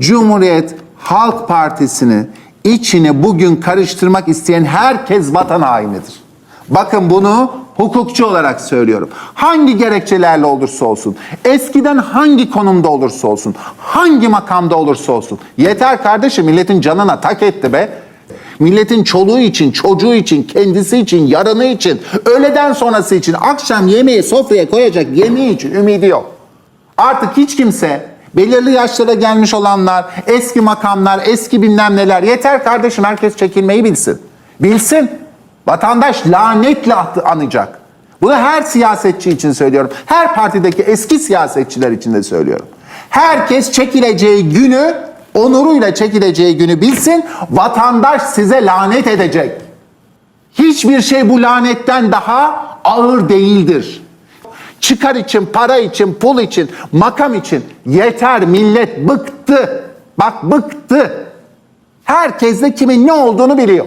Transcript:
Cumhuriyet Halk Partisi'ni içine bugün karıştırmak isteyen herkes vatan hainidir. Bakın bunu hukukçu olarak söylüyorum. Hangi gerekçelerle olursa olsun, eskiden hangi konumda olursa olsun, hangi makamda olursa olsun. Yeter kardeşim milletin canına tak etti be. Milletin çoluğu için, çocuğu için, kendisi için, yarını için, öğleden sonrası için, akşam yemeği sofraya koyacak yemeği için ümidi yok. Artık hiç kimse belirli yaşlara gelmiş olanlar, eski makamlar, eski bilmem neler yeter kardeşim herkes çekilmeyi bilsin. Bilsin. Vatandaş lanetle anacak. Bunu her siyasetçi için söylüyorum. Her partideki eski siyasetçiler için de söylüyorum. Herkes çekileceği günü, onuruyla çekileceği günü bilsin. Vatandaş size lanet edecek. Hiçbir şey bu lanetten daha ağır değildir. Çıkar için, para için, pul için, makam için yeter millet bıktı. Bak bıktı. Herkes de kimin ne olduğunu biliyor.